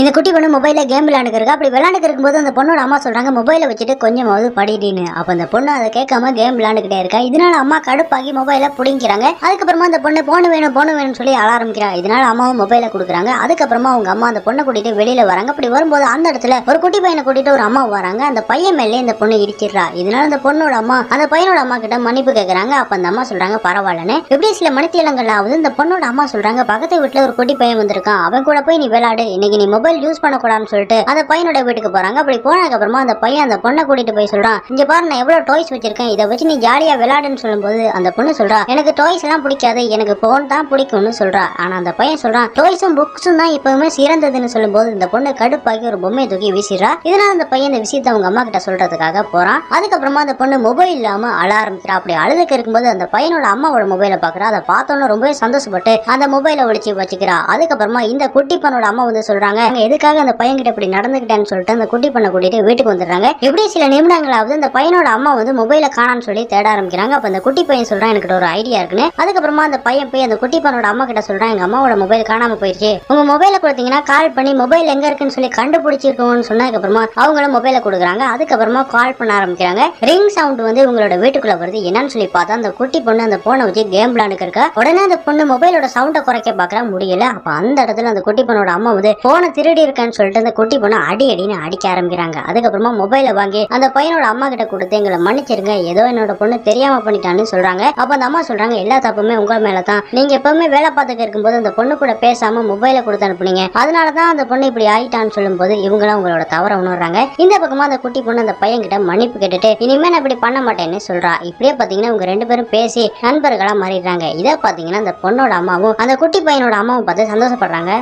இந்த குட்டி பொண்ணு மொபைலில் கேம் விளையாண்டுருக்கு அப்படி விளையாண்டுக்கு இருக்கும்போது அந்த பொண்ணோட அம்மா சொல்கிறாங்க மொபைலை வச்சுட்டு கொஞ்சமாவது படிடின்னு. அப்போ அந்த பொண்ணு அதை கேட்காம கேம் விளையாண்டுக்கிட்டே இருக்கா. இதனால அம்மா கடுப்பாகி மொபைலை பிடிங்கிறாங்க அதுக்கப்புறமா அந்த பொண்ணு போன் வேணும் போன் வேணும்னு சொல்லி ஆள ஆரம்பிக்கிறா இதனால அம்மாவும் மொபைலை கொடுக்குறாங்க. அதுக்கப்புறமா அவங்க அம்மா அந்த பொண்ணை கூட்டிட்டு வெளியில் வராங்க. அப்படி வரும்போது அந்த இடத்துல ஒரு குட்டி பையனை கூட்டிட்டு ஒரு அம்மா வராங்க. அந்த பையன் மேலே இந்த பொண்ணு இடிச்சிடுறா. இதனால அந்த பொண்ணோட அம்மா அந்த பையனோட அம்மா கிட்ட மன்னிப்பு கேட்குறாங்க அப்போ அந்த அம்மா சொல்கிறாங்க பரவாயில்லன்னு எப்படி சில மணித்தியலங்களாவது இந்த பொண்ணோட அம்மா சொல்கிறாங்க பக்கத்து வீட்டில் ஒரு குட்டி பையன் வந்திருக்கான். அவன் கூட போய் நீ விளையாடு. இன்னைக்கு நீ மொபைல் யூஸ் பண்ணக்கூடாதுன்னு சொல்லிட்டு அந்த பையனோட வீட்டுக்கு போறாங்க. அப்படி போனதுக்கு அப்புறமா அந்த பையன் அந்த பொண்ணை கூட்டிட்டு போய் சொல்றான் இங்க பாரு நான் எவ்வளவு டாய்ஸ் வச்சிருக்கேன். இதை வச்சு நீ ஜாலியா விளையாடுன்னு சொல்லும்போது அந்த பொண்ணு சொல்றா எனக்கு டாய்ஸ் எல்லாம் பிடிக்காது. எனக்கு போன் தான் பிடிக்கும்னு சொல்றா. ஆனா அந்த பையன் சொல்றான் டாய்ஸும் புக்ஸும் தான் எப்பவுமே சிறந்ததுன்னு சொல்லும்போது இந்த பொண்ணு கடுப்பாகி ஒரு பொம்மையை தூக்கி வீசிடுறா. இதனால அந்த பையன் இந்த விஷயத்தை அவங்க அம்மா கிட்ட சொல்றதுக்காக போறான். அதுக்கப்புறமா அந்த பொண்ணு மொபைல் இல்லாம அழ ஆரம்பிக்கிறா. அப்படி அழுதுக்கு இருக்கும்போது அந்த பையனோட அம்மாவோட மொபைலை பாக்குறா அதை பார்த்தோன்னு ரொம்பவே சந்தோஷப்பட்டு அந்த மொபைலை ஒழிச்சு வச்சுக்கிறா. அதுக்கப்புறமா இந்த குட்டி பொண்ணோட அம்மா வந்து சொல்றாங்க வந்துடுறாங்க எதுக்காக அந்த பையன் கிட்ட இப்படி நடந்துக்கிட்டேன்னு சொல்லிட்டு அந்த குட்டி பண்ண கூட்டிட்டு வீட்டுக்கு வந்துடுறாங்க. இப்படி சில நிமிடங்களாவது அந்த பையனோட அம்மா வந்து மொபைலை காணான்னு சொல்லி தேட ஆரம்பிக்கிறாங்க. அப்ப அந்த குட்டி பையன் சொல்றான் எனக்கு ஒரு ஐடியா இருக்குன்னு. அதுக்கப்புறமா அந்த பையன் போய் அந்த குட்டி பையனோட அம்மா கிட்ட சொல்றான் எங்க அம்மாவோட மொபைல் காணாம போயிடுச்சு உங்க மொபைலை கொடுத்தீங்கன்னா கால் பண்ணி மொபைல் எங்க இருக்குன்னு சொல்லி கண்டுபிடிச்சிருக்கோம்னு சொன்னதுக்கப்புறமா அவங்களும் மொபைலை கொடுக்குறாங்க. அதுக்கப்புறமா கால் பண்ண ஆரம்பிக்கிறாங்க. ரிங் சவுண்ட் வந்து இவங்களோட வீட்டுக்குள்ள வருது. என்னன்னு சொல்லி பார்த்தா அந்த குட்டி பொண்ணு அந்த போனை வச்சு கேம் விளையாண்டுக்கு இருக்கா. உடனே அந்த பொண்ணு மொபைலோட சவுண்டை குறைக்க பாக்குறா முடியல. அப்ப அந்த இடத்துல அந்த குட்டி பொண்ணோட அம்மா வந்து போனை திருடி இருக்கேன்னு சொல்லிட்டு அந்த குட்டி பொண்ணு அடி அடின்னு அடிக்க ஆரம்பிக்கிறாங்க. அதுக்கப்புறமா மொபைலை வாங்கி அந்த பையனோட அம்மா கிட்ட கொடுத்து எங்களை மன்னிச்சிருங்க ஏதோ என்னோட பொண்ணு தெரியாம பண்ணிட்டான்னு சொல்றாங்க. அப்ப அந்த அம்மா சொல்றாங்க எல்லா தப்புமே உங்க மேல தான் நீங்க எப்பவுமே வேலை பார்த்துக்க இருக்கும்போது அந்த பொண்ணு கூட பேசாம மொபைலை கொடுத்து அனுப்புனீங்க. அதனாலதான் அந்த பொண்ணு இப்படி ஆயிட்டான்னு சொல்லும்போது இவங்களும் உங்களோட தவற உணர்றாங்க. இந்த பக்கமா அந்த குட்டி பொண்ணு அந்த பையன் கிட்ட மன்னிப்பு கேட்டுட்டு இனிமே நான் இப்படி பண்ண மாட்டேன்னு சொல்றா. இப்படியே பாத்தீங்கன்னா இவங்க ரெண்டு பேரும் பேசி நண்பர்களா மாறிடுறாங்க. இதை பாத்தீங்கன்னா அந்த பொண்ணோட அம்மாவும் அந்த குட்டி பையனோட அம்மாவும் பார்த்து சந்தோஷப்படுறாங்க.